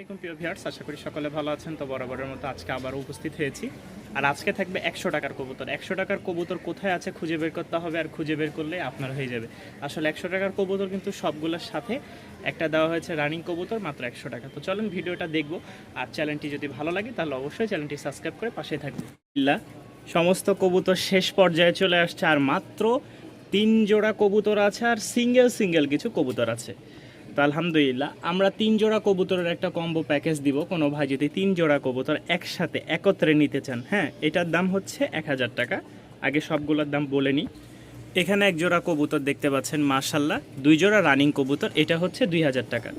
আসসালামাইকুম প্রিয় ভিউয়ার্স আশা করি সকলে ভালো আছেন। তো বরাবরের মতো আজকে আবার উপস্থিত হয়েছি। আর আজকে থাকবে একশো টাকার কবুতর। একশো টাকার কবুতর কোথায় আছে খুঁজে বের করতে হবে, আর খুঁজে বের করলে আপনার হয়ে যাবে। আসলে একশো টাকার কবুতর কিন্তু সবগুলোর সাথে একটা দেওয়া হয়েছে রানিং কবুতর, মাত্র একশো টাকা। তো চলেন ভিডিওটা দেখব। আর চ্যানেলটি যদি ভালো লাগে, তাহলে অবশ্যই চ্যানেলটি সাবস্ক্রাইব করে পাশে থাকবে সমস্ত কবুতর শেষ পর্যায়ে চলে আসছে, আর মাত্র তিন জোড়া কবুতর আছে, আর সিঙ্গেল সিঙ্গেল কিছু কবুতর আছে। তো আলহামদুলিল্লাহ, আমরা তিন জোড়া কবুতরের একটা কম্বো প্যাকেজ দিব। কোনো ভাই যদি তিন জোড়া কবুতর একসাথে একত্রে নিতে চান হ্যাঁ এটার দাম হচ্ছে এক হাজার টাকা। আগে সবগুলোর দাম বলে নিই। এখানে এক জোড়া কবুতর দেখতে পাচ্ছেন মার্শাল্লাহ দুই জোড়া রানিং কবুতর, এটা হচ্ছে দুই হাজার টাকা।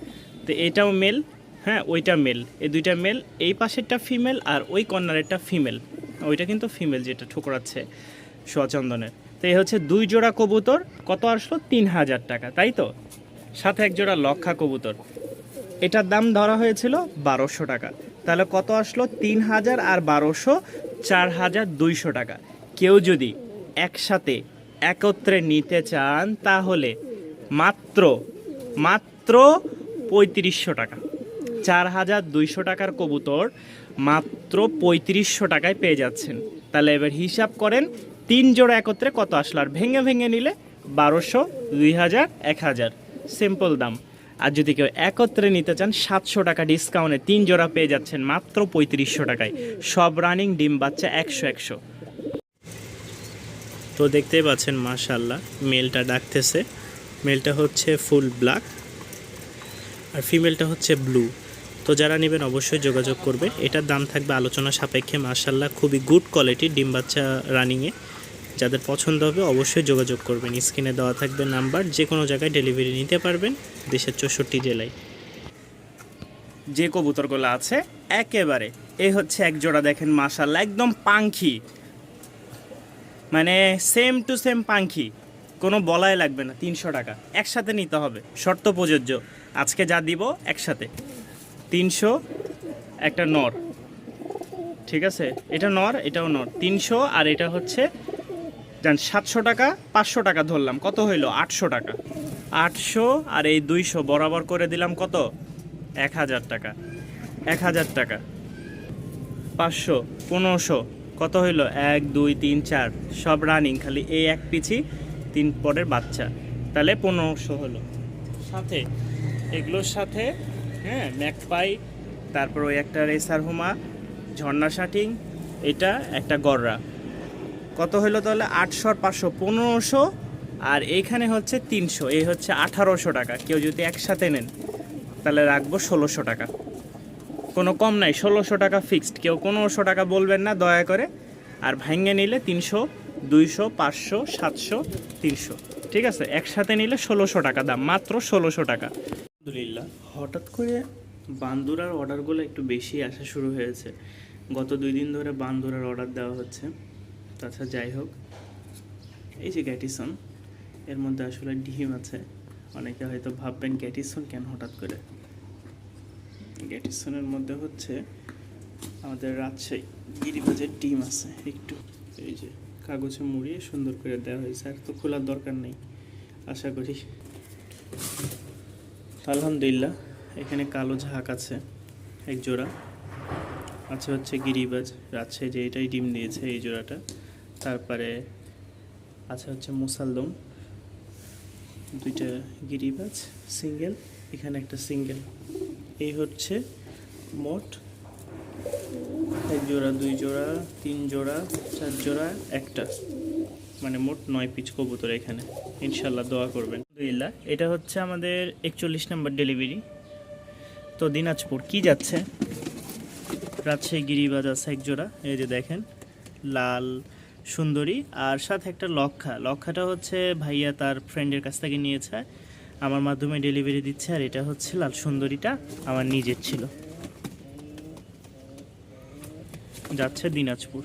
তো এটাও মেল হ্যাঁ ওইটা মেল এই দুইটা মেল এই পাশেরটা ফিমেল আর ওই কর্নারেরটা ফিমেল ওইটা কিন্তু ফিমেল যেটা ঠুকরাচ্ছে সোয়াচন্দনের। তো এই হচ্ছে দুই জোড়া কবুতর, কত আসলো? তিন হাজার টাকা, তাই তো? সাথে এক জোড়া লক্ষা কবুতর। এটার দাম ধরা হয়েছিল বারোশো টাকা। তাহলে কত আসলো? তিন হাজার আর বারোশো, চার হাজার দুইশো টাকা। কেউ যদি একসাথে একত্রে নিতে চান, তাহলে মাত্র মাত্র পঁয়ত্রিশশো টাকা। চার হাজার দুইশো টাকার কবুতর মাত্র পঁয়ত্রিশশো টাকায় পেয়ে যাচ্ছেন। তাহলে এবার হিসাব করেন, তিন জোড়া একত্রে কত আসলো? আর ভেঙে ভেঙে নিলে বারোশো, দুই হাজার, এক হাজার। সিম্পল দাম। আর যদি কেউ একত্রে নিতে চান, সাতশো টাকা ডিসকাউন্টে তিন জোড়া পেয়ে যাচ্ছেন মাত্র পঁয়ত্রিশশো টাকায়। সব রানিং ডিম বাচ্চা একশো একশো। তো দেখতেই পাচ্ছেন মাশাল্লাহ মেলটা ডাকতেছে। মেলটা হচ্ছে ফুল ব্ল্যাক আর ফিমেলটা হচ্ছে ব্লু। তো যারা নেবেন অবশ্যই যোগাযোগ করবে এটার দাম থাকবে আলোচনা সাপেক্ষে মার্শাল্লাহ খুবই গুড কোয়ালিটির ডিম বাচ্চা রানিংয়ে। যাদের পছন্দ হবে অবশ্যই যোগাযোগ করবেন। স্ক্রিনে দেওয়া থাকবে নাম্বার যে কোনো জায়গায় ডেলিভারি নিতে পারবেন দেশের চৌষট্টি জেলায়। যে কবুতরগুলো আছে, একেবারে। এই হচ্ছে এক জোড়া, দেখেন মাশাল্লাহ একদম পাঙ্খি। মানে সেম টু সেম পাঙ্খি। কোনো বলাই লাগবে না, তিনশো টাকা। একসাথে নিতে হবে, শর্ত প্রযোজ্য। আজকে যা দিব, একসাথে। তিনশো, একটা নর। ঠিক আছে? এটা নর, এটাও নর। তিনশো, আর এটা হচ্ছে জান, সাতশো টাকা, পাঁচশো টাকা ধরলাম। কত হইল? আটশো টাকা। আটশো আর এই দুইশো বরাবর করে দিলাম কত? এক হাজার টাকা। এক হাজার টাকা। পাঁচশো, পনেরোশো। কত হইল? এক, দুই, তিন, চার। সব রানিং খালি এই এক পিছি, তিন পরের বাচ্চা। তাহলে পনেরোশো হলো। সাথে, এগুলোর সাথে হ্যাঁ ম্যাকপাই, তারপর ওই একটা রেসার হুমা, ঝর্ণা শাটিং, এটা একটা গররা। কত হইল তাহলে? আটশো আর পাঁচশো, পনেরোশো। আর এইখানে হচ্ছে তিনশো, এই হচ্ছে আঠারোশো টাকা। কেউ যদি একসাথে নেন, তাহলে রাখব ষোলোশো টাকা। কোনো কম নাই, ষোলোশো টাকা ফিক্সড কেউ পনেরোশো টাকা বলবেন না, দয়া করে। আর ভাঙ্গে নিলে তিনশো, দুইশো, পাঁচশো, সাতশো, তিনশো। ঠিক আছে? একসাথে নিলে ষোলোশো টাকা দাম, মাত্র ষোলোশো টাকা। আলহামদুলিল্লাহ। হঠাৎ করে বান্দুরার অর্ডারগুলো একটু বেশি আসা শুরু হয়েছে। গত দুই দিন ধরে বান্দুরার অর্ডার দেওয়া হচ্ছে। তাছাড়া যাই হোক। এই যে গ্যাটিসন এর মধ্যে আসলে ডিম আছে। অনেকে হয়তো ভাববেন গ্যাটিসন কেন হঠাৎ করে? গ্যাটিসনের মধ্যে হচ্ছে আমাদের রাজশাহী গিরিবাজের ডিম আছে একটু। এই যে কাগজে মুড়িয়ে সুন্দর করে দেওয়া হয়েছে, আর তো খোলার দরকার নেই, আশা করি। আলহামদুলিল্লাহ, এখানে কালো ঝাঁক আছে, এক জোড়া। আছে হচ্ছে গিরিবাজ, রাজশাহী যে এটাই ডিম দিয়েছে, এই জোড়াটা। তারপরে আছে হচ্ছে মুসালদম দুইটা গিরিবাজ সিঙ্গেল। এখানে একটা সিঙ্গেল। এই হচ্ছে মোট এক জোড়া, দুই জোড়া, তিন জোড়া, চার জোড়া, একটা। মানে মোট নয় পিচ কবুতর এখানে। ইনশাল্লাহ দোয়া করবেন। আলহামদুলিল্লাহ, এটা হচ্ছে আমাদের একচল্লিশ নম্বর ডেলিভারি। তো দিনাজপুর, কি যাচ্ছে? রাজশাহী গিরিবাজ আছে এক জোড়া। এই যে দেখেন, লাল সুন্দরী আর সাথে একটা লক্ষা। লক্ষাটা হচ্ছে ভাইয়া তার ফ্রেন্ডের কাছ থেকে নিয়েছে। আমার মাধ্যমে ডেলিভারি দিচ্ছে আর এটা হচ্ছে লাল সুন্দরীটা আমার নিজের ছিল। যাচ্ছে দিনাজপুর।